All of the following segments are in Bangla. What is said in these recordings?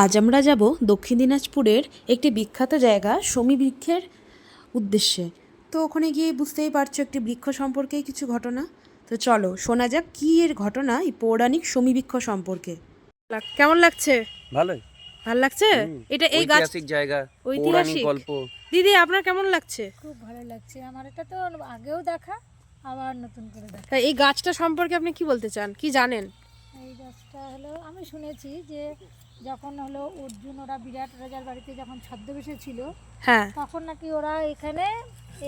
আজ আমরা যাব দক্ষিণ দিনাজপুরের একটি বিখ্যাত জায়গা সমী বৃক্ষের উদ্দেশ্যে। তো ওখানে গিয়ে বুঝতেই পারছ একটি বৃক্ষ সম্পর্কে কিছু ঘটনা। তো চলো শোনা যাক কি এর ঘটনা এই পৌরাণিক সমী বৃক্ষ সম্পর্কে। কেমন লাগছে? ভালোই। ভালো লাগছে? এটা এই গাছ ঐতিহাসিক জায়গা ঐতিহাসিক? পৌরাণিক গল্প। দিদি আপনার কেমন লাগছে? খুব ভালো লাগছে। আমার এটা তো আগেও দেখা আবার নতুন করে দেখা। এই গাছটা সম্পর্কে আপনি কি বলতে চান? কি জানেন? এই গাছটা হলো আমি শুনেছি যে যখন হলো অর্জুন ওরা বিরাট রাজার বাড়িতে যখন ছদ্মবেশে ছিল হ্যাঁ। তখন নাকি ওরা এখানে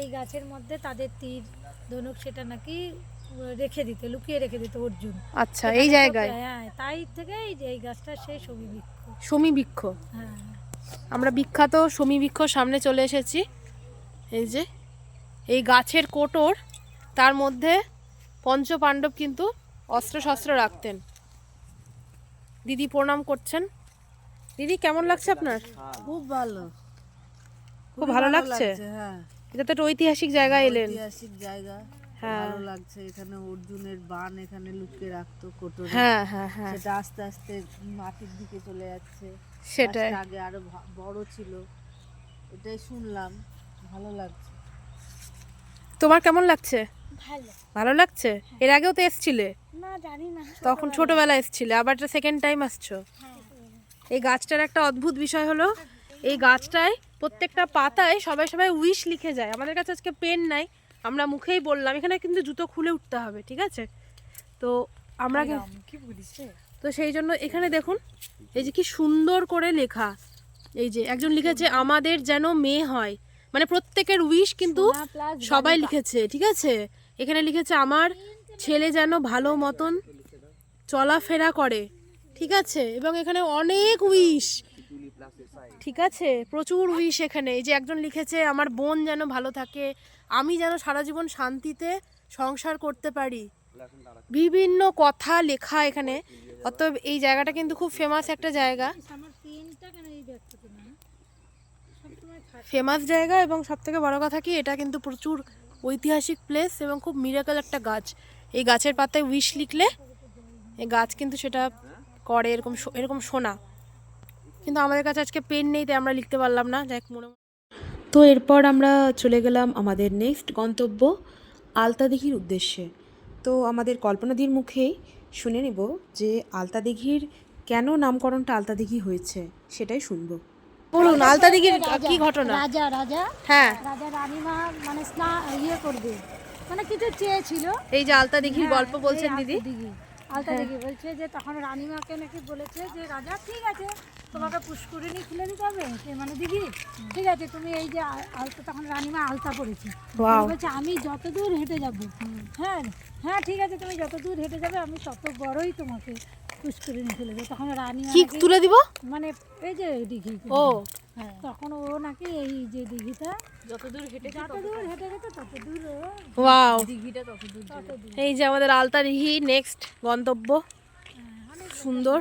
এই গাছের মধ্যে তাদের তীর ধনুক সেটা নাকি রেখে দিত লুকিয়ে রেখে দিত অর্জুন। আচ্ছা এই জায়গায়? হ্যাঁ তাই থেকে এই যে এই গাছটা সেই ছবি বৃক্ষ সমী বৃক্ষ হ্যাঁ। আমরা বিখ্যাত সমী বৃক্ষ সামনে চলে এসেছি। এই যে এই গাছের কোটর তার মধ্যে পঞ্চ পাণ্ডব কিন্তু অস্ত্র শস্ত্র রাখতেন। দিদি প্রণাম করছেন। দিদি কেমন লাগছে আপনার? খুব ভালো। খুব ভালো লাগছে? হ্যাঁ। এটা তো একটা ঐতিহাসিক জায়গায় এলেন। ঐতিহাসিক জায়গা হ্যাঁ। ভালো লাগছে। এখানে অর্জুনের বান এখানে লুকিয়ে রাখতো কোটরে। হ্যাঁ হ্যাঁ হ্যাঁ। সেটা আস্তে আস্তে মাটির দিকে চলে যাচ্ছে। সেটাই। আগে আরও বড় ছিল। এটাই শুনলাম। ভালো লাগছে। তোমার কেমন লাগছে? ভালো। ভালো লাগছে? এর আগেও তো এসছিলে? না জানি না। তখন ছোটবেলায় এসছিলে আবার সেকেন্ড টাইম আসছো? হ্যাঁ। এই গাছটার একটা অদ্ভুত বিষয় হলো এই গাছটায় প্রত্যেকটা পাতায় সবাই সবাই উইশ লিখে যায়। আমাদের কাছে আজকে পেন নাই আমরা মুখেই বললাম এখানে কিন্তু জুতো খুলে উঠতে হবে ঠিক আছে? তো আমরা তো সেই জন্য এখানে দেখুন এই যে কি সুন্দর করে লেখা। এই যে একজন লিখেছে আমাদের যেন মেয়ে হয়। মানে প্রত্যেকের উইশ কিন্তু সবাই লিখেছে ঠিক আছে? এখানে লিখেছে আমার ছেলে যেন ভালো মতন চলাফেরা করে। ঠিক আছে? এবং এখানে অনেক উইশ ঠিক আছে? প্রচুর উইশ এখানে। এই যে একজন লিখেছে, আমার বোন যেন ভালো থাকে, আমি যেন সারা জীবন শান্তিতে সংসার করতে পারি। বিভিন্ন কথা লেখা এখানে। অতএব এই জায়গাটা কিন্তু খুব ফেমাস একটা জায়গা। ফেমাস জায়গা এবং সব থেকে বড় কথা কি, এটা কিন্তু প্রচুর ঐতিহাসিক প্লেস এবং খুব মিরাকেল একটা গাছ। এই গাছের পাতায় উইশ লিখলে, এই গাছ কিন্তু সেটা করে এরকম এরকম শোনা। কিন্তু আমাদের কাছে আজকে পেন নেই তাই আমরা লিখতে পারলাম না। যাক মনে তো এরপর আমরা চলে গেলাম আমাদের নেক্সট গন্তব্য আলতাদিঘির উদ্দেশ্যে। তো আমাদের কল্পনাদির মুখেই শুনে নেব যে আলতাদিঘির কেন নামকরণটা আলতাদিঘি হয়েছে সেটাই শুনব। বলুন আলতাদিঘির কি ঘটনা? রাজা রাজা। হ্যাঁ। রাজা রানীমা মানে স্না ইয়ে করবে। মানে কিছু চেয়েছিল। এই যে আলতা দিঘির হ্যাঁ, গল্প বলছেন দিদি। আলতা আলতা দিঘি বলছে যে তখন রানীমাকে নাকি বলেছে যে রাজা ঠিক আছে তোমাকে পুষ্করিণী খুলে দিতে হবে মানে দিদি ঠিক আছে তুমি এই যে আলতা তখন রানীমা আলতা পড়েছে বলছে আমি যত দূর হেঁটে যাব হ্যাঁ হ্যাঁ ঠিক আছে তুমি যত দূর হেঁটে যাবে আমি তত বড়ই তোমাকে পুষ্করিণী খুলে দেবো। তখন রানীমা নাকি- তুলে দিব? মানে এই যে দিঘি ও। হ্যাঁ তখন ও নাকি এই যে দিঘিটা যত দূর হেঁটে যত দূর হেঁটে গেছে তত দূর ও ওয়াও। তত দূর এই যে আমাদের আলতা দিঘি নেক্সট গন্তব্য সুন্দর।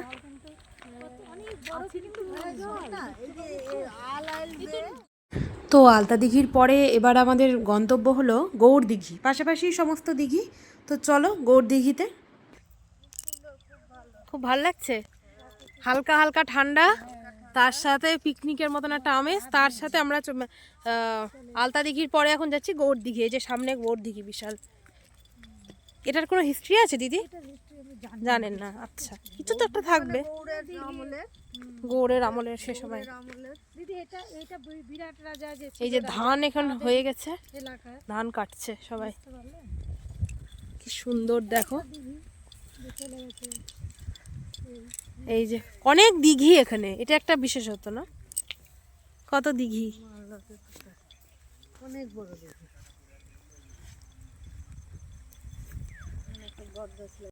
তো আলতা দিঘির পরে এবার আমাদের গন্তব্য হলো গৌড় দিঘি। পাশাপাশি সমস্ত দিঘি। তো চলো গৌড় দিঘিতে। খুব ভালো লাগছে। হালকা হালকা ঠান্ডা। তার সাথে পিকনিকের মতন একটা আমেজ তার সাথে আমরা আলতা দিঘির পরে এখন যাচ্ছি গৌড় দিঘি এই যে সামনে গৌড় দিঘি বিশাল। এটার কোনো হিস্ট্রি আছে দিদি? জানেন না আচ্ছা। কিছু তো একটা থাকবে। গৌড়ের আমলের সে সময়। এই যে ধান এখন হয়ে গেছে। ধান কাটছে সবাই। কি সুন্দর দেখো। এই যে অনেক দিঘি এখানে। এটা একটা বিশেষত্ব না? কত দিঘি? অনেক বড় দেখি